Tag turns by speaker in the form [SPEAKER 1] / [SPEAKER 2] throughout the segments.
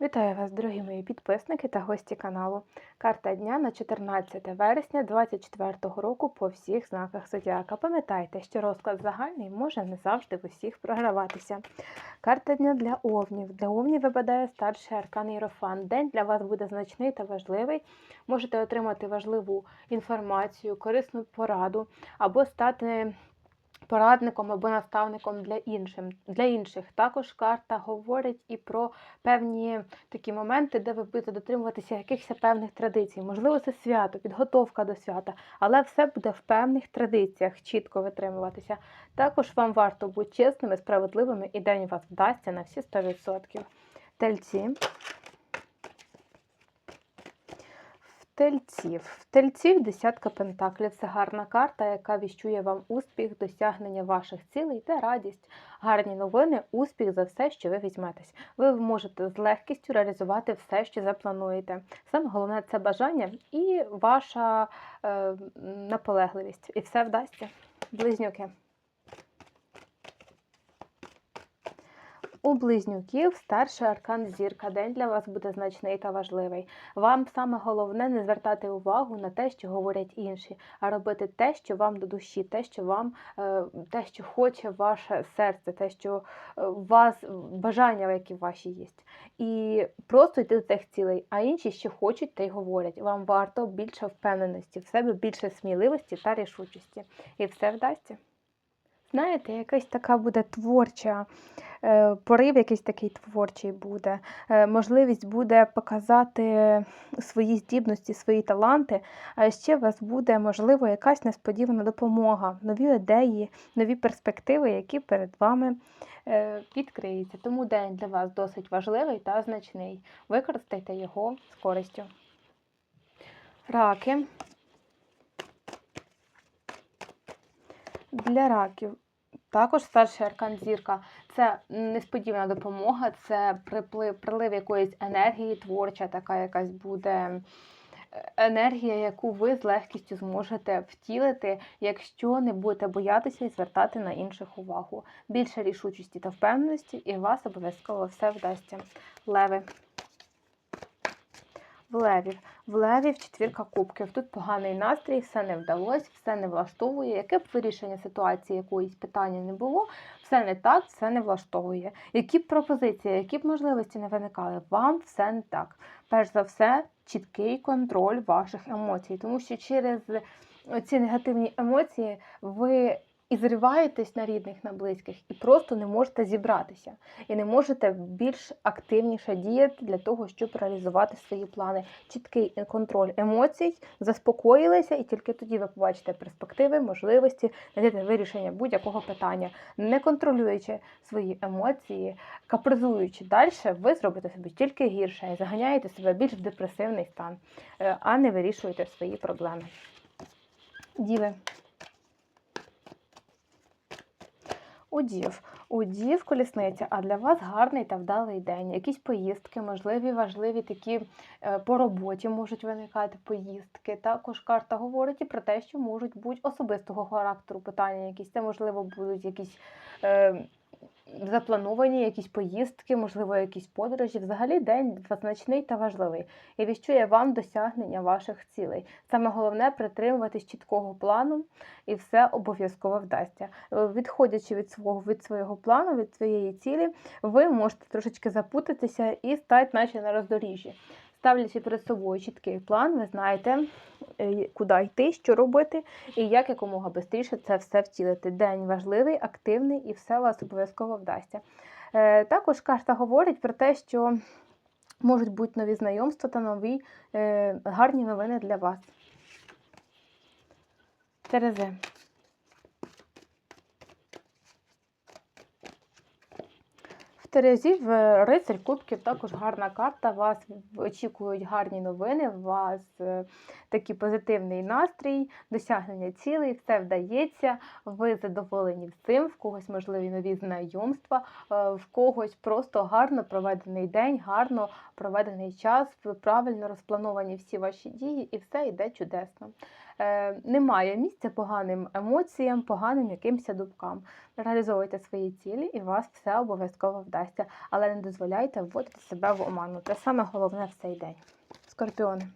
[SPEAKER 1] Вітаю вас, дорогі мої підписники та гості каналу. Карта дня на 14 вересня 2024 року по всіх знаках зодіака. Пам'ятайте, що розклад загальний може не завжди в усіх програватися. Карта дня для овнів. Для овнів випадає старший аркан Єрофан. День для вас буде значний та важливий. Можете отримати важливу інформацію, корисну пораду або стати порадником або наставником для іншим, для інших. Також карта говорить і про певні такі моменти, де ви будете дотримуватися якихось певних традицій. Можливо, це свято, підготовка до свята, але все буде в певних традиціях, чітко витримуватися. Також вам варто бути чесними, справедливими, і день вас вдасться на всі 100%. Тельці. В тельців. Тельців десятка пентаклів. Це гарна карта, яка віщує вам успіх, досягнення ваших цілей та радість. Гарні новини, успіх за все, що ви візьметесь. Ви можете з легкістю реалізувати все, що заплануєте. Саме головне це бажання і ваша е, наполегливість. І все вдасться. Близнюки. У близнюків старший аркан зірка. День для вас буде значний та важливий. Вам саме головне не звертати увагу на те, що говорять інші, а робити те, що вам до душі, те, що вам е, те, що хоче ваше серце, те, що е, вас бажання, які ваші є. І просто йти до цих цілей. А інші, що хочуть, те й говорять. Вам варто більше впевненості, в себе більше сміливості та рішучості. І все вдасться. Знаєте, якась така буде творча, е, порив якийсь такий творчий буде, е, можливість буде показати свої здібності, свої таланти, а ще у вас буде, можливо, якась несподівана допомога, нові ідеї, нові перспективи, які перед вами е, відкриються. Тому день для вас досить важливий та значний. Використайте його з користю. Раки. Для раків також старший аркан зірка це несподівана допомога, це приплив, прилив якоїсь енергії, творча, така якась буде е, енергія, яку ви з легкістю зможете втілити, якщо не будете боятися і звертати на інших увагу. Більше рішучості та впевненості, і вас обов'язково все вдасться. Леви. В левів. В левів четвірка кубків. Тут поганий настрій, все не вдалося, все не влаштовує. Яке б вирішення ситуації якоїсь питання не було, все не так, все не влаштовує. Які б пропозиції, які б можливості не виникали, вам все не так. Перш за все, чіткий контроль ваших емоцій, тому що через ці негативні емоції ви і зриваєтесь на рідних, на близьких, і просто не можете зібратися, і не можете більш активніше діяти для того, щоб реалізувати свої плани. Чіткий контроль емоцій, заспокоїлися, і тільки тоді ви побачите перспективи, можливості, знайдете вирішення будь-якого питання, не контролюючи свої емоції, капризуючи далі, ви зробите собі тільки гірше і заганяєте себе більш в депресивний стан, е, а не вирішуєте свої проблеми. Діви. У дів. У дів колісниця, а для вас гарний та вдалий день. Якісь поїздки, можливі, важливі такі е, по роботі можуть виникати поїздки. Також карта говорить і про те, що можуть бути особистого характеру питання. Якісь це, можливо, будуть якісь. Е, заплановані якісь поїздки, можливо, якісь подорожі. Взагалі день значний та важливий і віщує вам досягнення ваших цілей. Саме головне притримуватись чіткого плану, і все обов'язково вдасться. Е, відходячи від свого від свого плану, від своєї цілі, ви можете трошечки запутатися і стати, наче на роздоріжжі. Ставлячи перед собою чіткий план, ви знаєте, е, куди йти, що робити, і як якомога швидше це все втілити. День важливий, активний і все вас обов'язково вдасться. Е, також карта говорить про те, що можуть бути нові знайомства та нові е, гарні новини для вас. Терези. Терезів, рицарь кубків також гарна карта. Вас очікують гарні новини, у вас е, такий позитивний настрій, досягнення цілей, все вдається, ви задоволені всім, в когось можливі нові знайомства, е, в когось просто гарно проведений день, гарно проведений час, правильно розплановані всі ваші дії, і все йде чудесно. Е, немає місця поганим емоціям, поганим якимось думкам. Реалізовуйте свої цілі, і вас все обов'язково вдасться, але не дозволяйте вводити себе в оману. Це саме головне в цей день. Скорпіони.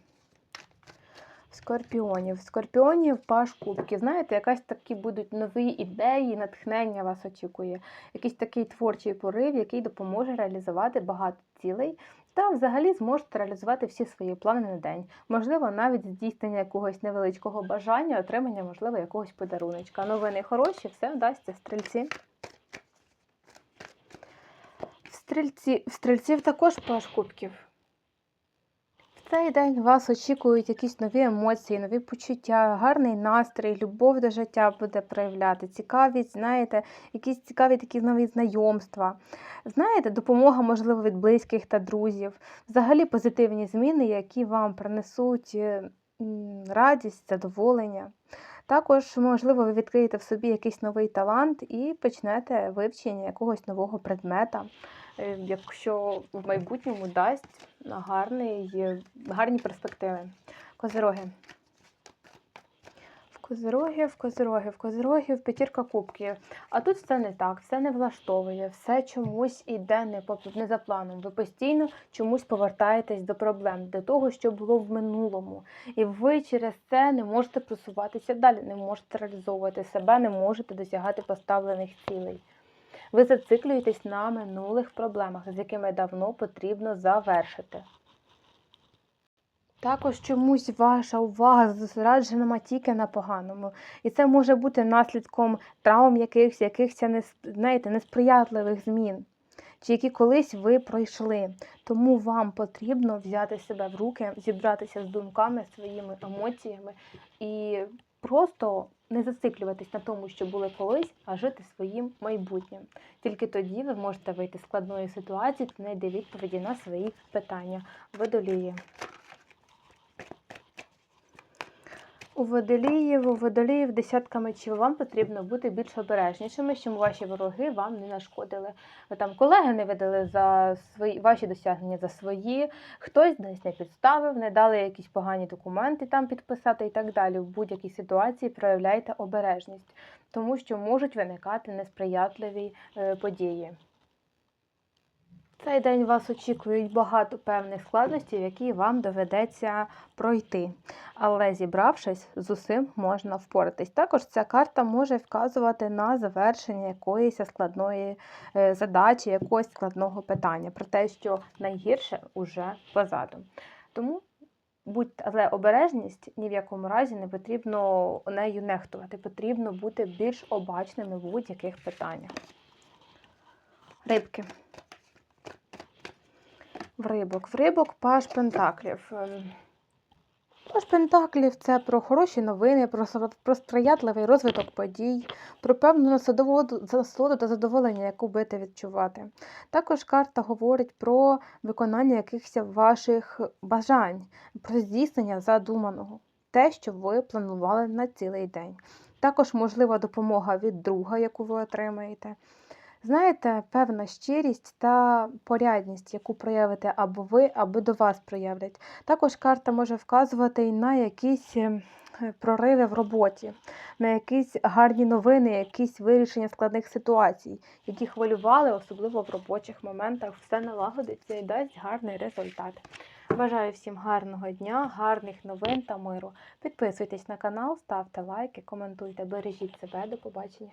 [SPEAKER 1] Скорпіонів. Скорпіонів паш кубків. Знаєте, якась такі будуть нові ідеї, натхнення вас очікує. Якийсь такий творчий порив, який допоможе реалізувати багато цілей. Та взагалі зможете реалізувати всі свої плани на день. Можливо, навіть здійснення якогось невеличкого бажання, отримання, можливо, якогось подаруночка. Новини хороші, все вдасться, стрільці. В стрільці, в стрільців також паш кубків. Цей день вас очікують якісь нові емоції, нові почуття, гарний настрій, любов до життя буде проявляти, цікавість, знаєте, якісь цікаві такі нові знайомства. Знаєте, допомога, можливо, від близьких та друзів, взагалі позитивні зміни, які вам принесуть е, радість, задоволення. Також, можливо, ви відкриєте в собі якийсь новий талант і почнете вивчення якогось нового предмета, якщо в майбутньому дасть гарний, е, гарні перспективи. Козироги. В Козироги, в Козироги, в Козироги, в п'ятірка кубків. А тут все не так, все не влаштовує, все чомусь іде не, по, не за планом. Ви постійно чомусь повертаєтесь до проблем, до того, що було в минулому. І ви через це не можете просуватися далі, не можете реалізовувати себе, не можете досягати поставлених цілей. Ви зациклюєтесь на минулих проблемах, з якими давно потрібно завершити. Також чомусь ваша увага зосереджена тільки на поганому. І це може бути наслідком травм якихось, якихось знаєте, несприятливих змін, чи які колись ви пройшли. Тому вам потрібно взяти себе в руки, зібратися з думками, своїми емоціями і просто не зациклюватись на тому, що були колись, а жити своїм майбутнім. Тільки тоді ви можете вийти з складної ситуації та знайти відповіді на свої питання. Водолії. У водоліїв, у водоліїв десятка мечів. Вам потрібно бути більш обережнішими, щоб ваші вороги вам не нашкодили. Ви там колеги не видали за свої ваші досягнення за свої, хтось десь не підставив, не дали якісь погані документи там підписати і так далі. В будь-якій ситуації проявляйте обережність, тому що можуть виникати несприятливі е, події. Цей день вас очікують багато певних складностей, які вам доведеться пройти. Але зібравшись, з усім можна впоратись. Також ця карта може вказувати на завершення якоїсь складної е, задачі, якогось складного питання, про те, що найгірше уже позаду. Тому будьте, але обережність ні в якому разі не потрібно нею нехтувати. Потрібно бути більш обачними в будь-яких питаннях. Рибки. В рибок. В рибок паш пентаклів. Ем, Паш пентаклів це про хороші новини, про, про сприятливий розвиток подій, про певну насолоду та задоволення, яку будете відчувати. Також карта говорить про виконання якихось ваших бажань, про здійснення задуманого, те, що ви планували на цілий день. Також можлива допомога від друга, яку ви отримаєте. Знаєте, певна щирість та порядність, яку проявите або ви, або до вас проявлять. Також карта може вказувати і на якісь е, прориви в роботі, на якісь гарні новини, якісь вирішення складних ситуацій, які хвилювали, особливо в робочих моментах. Все налагодиться і дасть гарний результат. Бажаю всім гарного дня, гарних новин та миру. Підписуйтесь на канал, ставте лайки, коментуйте, бережіть себе. До побачення.